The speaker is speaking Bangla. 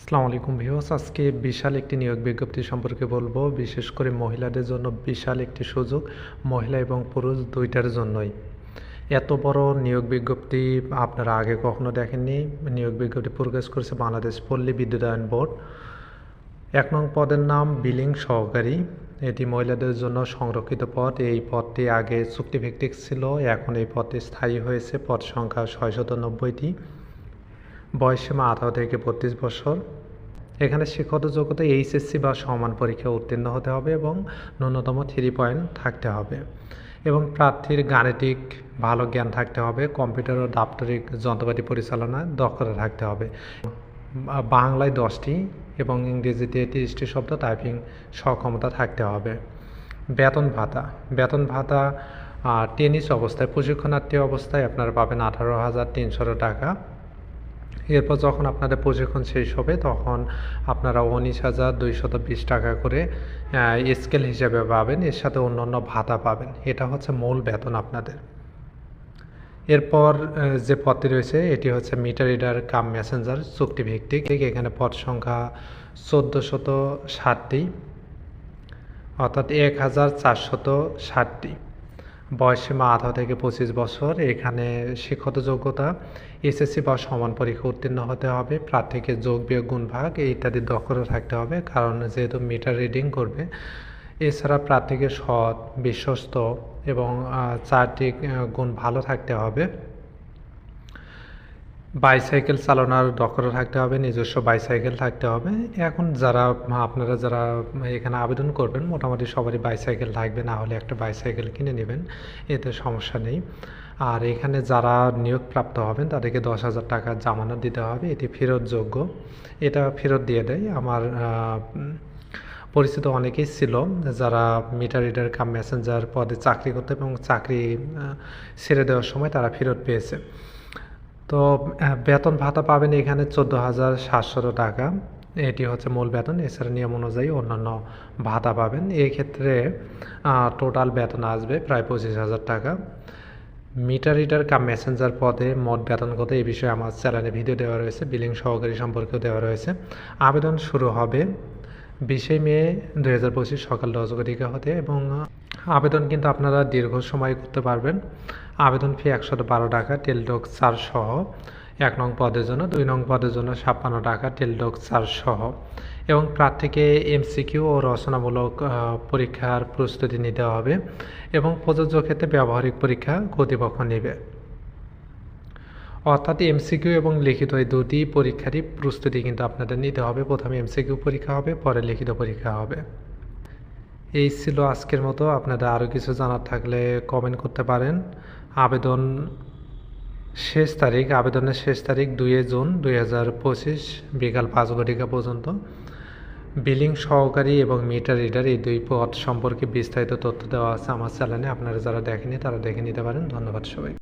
আসসালামু আলাইকুম ভিউস আজকে বিশাল একটি নিয়োগ বিজ্ঞপ্তি সম্পর্কে বলব। বিশেষ করে মহিলাদের জন্য বিশাল একটি সুযোগ, মহিলা এবং পুরুষ দুইটার জন্যই। এত বড় নিয়োগ বিজ্ঞপ্তি আপনারা আগে কখনো দেখেননি। নিয়োগ বিজ্ঞপ্তি প্রকাশ করেছে বাংলাদেশ পল্লী বিদ্যুতায়ন বোর্ড। এক নং পদের নাম বিলিং সহকারী। এটি মহিলাদের জন্য সংরক্ষিত পদ। এই পদটি আগে চুক্তিভিত্তিক ছিল। এখন এই পদটি স্থায়ী হয়েছে। পদ সংখ্যা ছয়শত নব্বইটি। বয়সীমা আঠারো থেকে বত্রিশ বছর। এখানে শিক্ষত যোগ্যতা এইচএসসি বা সমান পরীক্ষা উত্তীর্ণ হতে হবে এবং ন্যূনতম থ্রি পয়েন্ট থাকতে হবে। এবং প্রার্থীর গাণিতিক ভালো জ্ঞান থাকতে হবে, কম্পিউটার ও দাপ্তরিক যন্ত্রপাতি পরিচালনায় দক্ষতা থাকতে হবে। বাংলায় দশটি এবং ইংরেজিতে তিরিশটি শব্দ টাইপিং সক্ষমতা থাকতে হবে। বেতন ভাতা বেতন ভাতা টেনিস অবস্থায়, প্রশিক্ষণার্থী অবস্থায় আপনারা পাবেন আঠারো হাজার তিনশো টাকা। এরপর যখন আপনাদের প্রশিক্ষণ শেষ হবে, তখন আপনারা উনিশ হাজার দুইশত বিশ টাকা করে স্কেল হিসেবে পাবেন। এর সাথে অন্যান্য ভাতা পাবেন। এটা হচ্ছে মূল বেতন আপনাদের। এরপর যে পদটি রয়েছে, এটি হচ্ছে মিটার রিডার কাম মেসেঞ্জার চুক্তিভিত্তিক। এখানে পদ সংখ্যা চোদ্দোশত ষাটটি, অর্থাৎ এক হাজার চারশত ষাটটি। বয়সীমা আধা থেকে পঁচিশ বছর, এখানে শিক্ষত যোগ্যতা এসএসসি বা সমান পরীক্ষা উত্তীর্ণ হতে হবে প্রার্থীকে যোগ বিয়োগ গুণ ভাগ, ইত্যাদি দক্ষতা থাকতে হবে, কারণ যেহেতু মিটার রিডিং করবে, এছাড়া প্রার্থীকে সৎ, বিশ্বস্ত এবং চারটি গুণ ভালো থাকতে হবে। বাইসাইকেল চালানোর দক্ষতা থাকতে হবে, নিজস্ব বাইসাইকেল থাকতে হবে। এখন যারা, আপনারা যারা এখানে আবেদন করবেন, মোটামুটি সবারই বাইসাইকেল থাকবে, না হলে একটা বাইসাইকেল কিনে নেবেন, এতে সমস্যা নেই। আর এখানে যারা নিয়োগপ্রাপ্ত হবেন, তাদেরকে দশ হাজার টাকা জামানত দিতে হবে, এটি ফেরতযোগ্য। এটা ফেরত দিয়ে দেয়। আমার পরিচিত অনেকেই ছিল, যারা মিটার রিডার কাম মেসেঞ্জার পদে চাকরি করতে এবং চাকরি ছেড়ে দেওয়ার সময় তারা ফেরত পেয়েছে। তো বেতন ভাতা পাবেন এখানে চোদ্দ হাজার সাতশত টাকা। এটি হচ্ছে মূল বেতন, এছাড়া নিয়ম অনুযায়ী অন্যান্য ভাতা পাবেন। ক্ষেত্রে টোটাল বেতন আসবে প্রায় পঁচিশ হাজার টাকা। মিটার রিডার কাম মেসেঞ্জার পদে মোট বেতন কত এই বিষয়ে আমার চ্যানেলে ভিডিও দেওয়া রয়েছে বিলিং সহকারী সম্পর্কেও দেওয়া রয়েছে। আবেদন শুরু হবে বিশে মে দু হাজার পঁচিশ সকাল দশ ঘটিকা হতে এবং আবেদন কিন্তু আপনারা দীর্ঘ সময় করতে পারবেন। আবেদন ফি একশত বারো টাকা টেলডক চার্জ সহ। এক নং পদের জন্য, দুই নং পদের জন্য ছাপ্পান্ন টাকা টেলডক চার্জ সহ। এবং প্রার্থীকে এমসিকিউ ও রচনামূলক পরীক্ষার প্রস্তুতি নিতে হবে এবং প্রযোজ্য ক্ষেত্রে ব্যবহারিক পরীক্ষা কর্তৃপক্ষ নেবে। অর্থাৎ এমসিকিউ এবং লিখিত এই দুটি পরীক্ষারই প্রস্তুতি কিন্তু আপনাদের নিতে হবে। প্রথমে এমসিকিউ পরীক্ষা হবে, পরে লিখিত পরীক্ষা হবে। এই ছিল আজকের মতো। আপনারা আরও কিছু জানার থাকলে কমেন্ট করতে পারেন। আবেদন শেষ তারিখ, আবেদনের শেষ তারিখ দুয়ে জুন দুই হাজার পঁচিশ, বিকাল পাঁচ ঘটিকা পর্যন্ত। বিলিং সহকারী এবং মিটার রিডার এই দুই পথ সম্পর্কে বিস্তারিত তথ্য দেওয়া আছে আমার চ্যানেলে। আপনারা যারা দেখেনি তারা দেখে নিতে পারেন। ধন্যবাদ সবাই